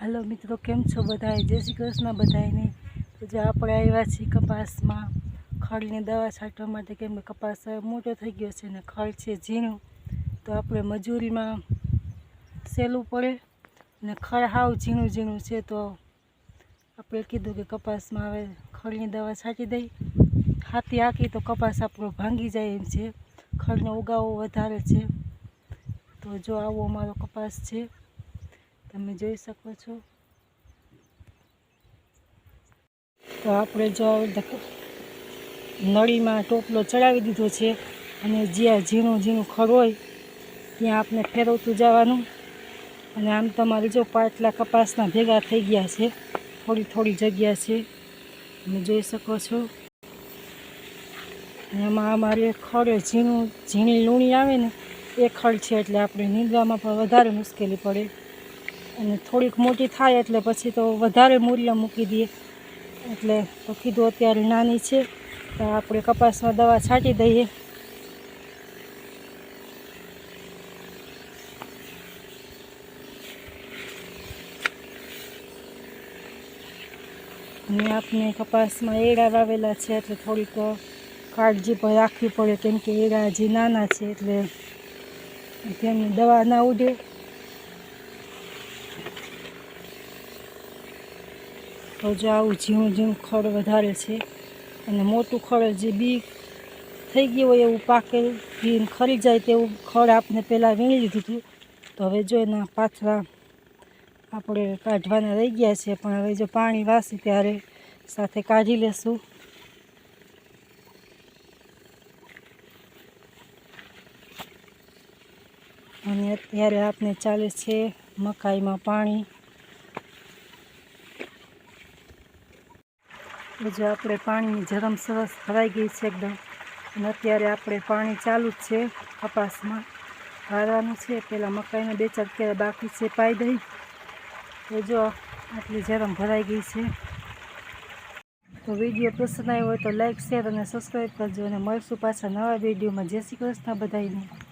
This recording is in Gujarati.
હાલો મિત્રો, કેમ છો બધાએ જય શ્રી કૃષ્ણ બધાને તો જે આપણે આવ્યા છીએ કપાસમાં, ખળની દવા છાંટવા માટે, કેમ કે કપાસ મોટો થઈ ગયો છે ને ખળ છે ઝીણું, તો આપણે મજૂરીમાં સહેલું પડે ને ખળ હાવ ઝીણું ઝીણું છે, તો આપણે કીધું કે કપાસમાં હવે ખળની દવા છાંટી દઈ. હાથી હાકી તો કપાસ આપણો ભાંગી જાય એમ છે. ખળનો ઉગાવો વધારે છે. તો જો આવો અમારો કપાસ છે. તમે જોઈ શકો છો. તો આપણે જો નળીમાં ટોપલો ચડાવી દીધો છે અને જ્યાં ઝીણું ઝીણું ખડ હોય, ત્યાં આપણે ફેરવતું જવાનું. અને આમ તમારે જો પાટલા કપાસના ભેગા થઈ ગયા છે, થોડી થોડી જગ્યા છે, તમે જોઈ શકો છો. એમાં અમારે ખડ ઝીણું, ઝીણી લૂણી આવે ને, એ ખડ છે એટલે આપણે નીંદવામાં પણ વધારે મુશ્કેલી પડે. અને થોડીક મોટી થાય એટલે પછી તો વધારે મૂલ્ય મૂકી દઈએ. એટલે તો કીધું અત્યારે નાની છે, તો આપણે કપાસમાં દવા છાંટી દઈએ. અને આપણે કપાસમાં એડા વાવેલા છે, એટલે થોડીક કાળજી પણ રાખવી પડે, કેમ કે એડા હજી નાના છે, એટલે તેમની દવા ના ઉડે. તો જો આવું ઝીણું ઝીણું ખડ વધારે છે અને મોટું ખડ જે બી થઈ ગયું હોય એવું પાકેલ ઘીન ખરી જાય તેવું ખડ આપણે પહેલાં વીણી લીધું હતું. તો હવે જો એના પાથરા આપણે કાઢવાના રહી ગયા છે, પણ હવે જો પાણી વાસી ત્યારે સાથે કાઢી લેશું. અને અત્યારે આપણે ચાલે છે મકાઈમાં પાણી. જો આપણે પાણીની જરમ સરસ ભરાઈ ગઈ છે એકદમ. અને અત્યારે આપણે પાણી ચાલુ જ છે કપાસમાં વારવાનું છે પહેલાં મકાઈના બે ચાર કેળા બાકી છે પાઈ દઈ. તો જો આટલી જરમ ભરાઈ ગઈ છે. તો વીડિયો પસંદ આવ્યો હોય તો લાઈક, શેર અને સબસ્ક્રાઈબ કરજો અને મળશું પાછા નવા વિડીયોમાં. જય શ્રી કૃષ્ણ બધાને